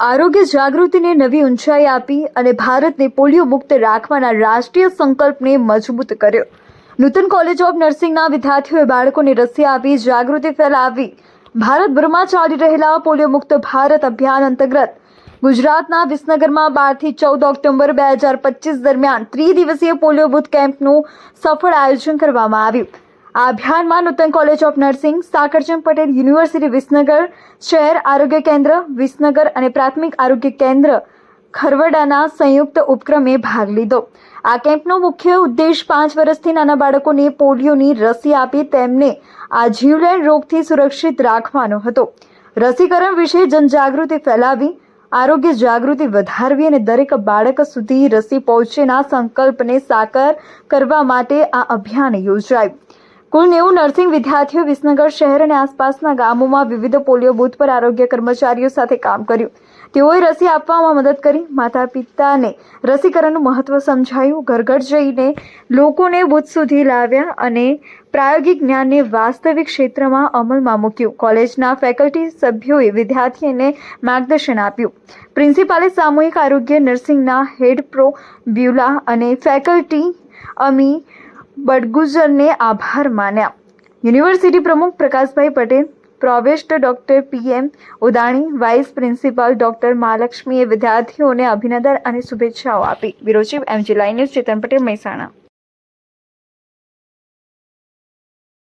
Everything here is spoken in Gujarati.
આરોગ્ય જાગૃતિને નવી ઊંચાઈ આપી અને ભારતને પોલિયો મુક્ત રાખવાના રાષ્ટ્રીય સંકલ્પને મજબૂત કર્યો. નૂતન કોલેજ ઓફ નર્સિંગના વિદ્યાર્થીઓએ બાળકોને રસી આપી, જાગૃતિ ફેલાવી. ભારતભરમાં ચાલી રહેલા પોલિયો મુક્ત ભારત અભિયાન અંતર્ગત ગુજરાતના વિસનગરમાં બારથી ચૌદ ઓક્ટોબર બે હજાર પચીસ દરમિયાન ત્રિદિવસીય પોલિયો બૂથ કેમ્પનું સફળ આયોજન કરવામાં આવ્યું. આ અભિયાનમાં Nutan college of nursing Sakarchand Patel university Visnagar શહેર આરોગ્ય કેન્દ્ર, વિસનગર અને પ્રાથમિક આરોગ્ય કેન્દ્ર ખરવડાના સંયુક્ત ઉપક્રમે ભાગ લીધો. આ કેમ્પનો મુખ્ય ઉદ્દેશ પાંચ વર્ષથી નાના બાળકોને પોલિયોની રસી આપી તેમને આ જીવલેણ રોગથી સુરક્ષિત રાખવાનો હતો. રસીકરણ વિશે જનજાગૃતિ ફેલાવી, આરોગ્ય જાગૃતિ વધારવી અને દરેક બાળક સુધી રસી પહોંચેના સંકલ્પને સાકાર કરવા માટે આ અભિયાન યોજાયું. કુલ નેવું નર્સિંગ વિદ્યાર્થીઓ વિસનગર શહેર અને આસપાસના ગામોમાં વિવિધ પોલિયો બૂથ પર આરોગ્ય કર્મચારીઓ સાથે કામ કર્યું. તેઓએ રસી આપવામાં મદદ કરી. માતા પિતાને રસીકરણનું મહત્વ સમજાયું. ઘર ઘર જઈને લોકોને બૂથ સુધી લાવ્યા અને પ્રાયોગિક જ્ઞાનને વાસ્તવિક ક્ષેત્રમાં અમલમાં મૂક્યું. કોલેજના ફેકલ્ટી સભ્યોએ વિદ્યાર્થીઓને માર્ગદર્શન આપ્યું. પ્રિન્સિપાલે સામૂહિક આરોગ્ય નર્સિંગના હેડ પ્રો બ્યુલા અને ફેકલ્ટી અમી બડગુજરને આભાર માન્યા. યુનિવર્સિટી પ્રમુખ Prakashbhai Patel, provost doctor PM Udani, vice principal doctor મહાલક્ષ્મીએ વિદ્યાર્થીઓને અભિનંદન અને શુભેચ્છાઓ આપી. Chief, MG lines Chetan Patel, Mehsana.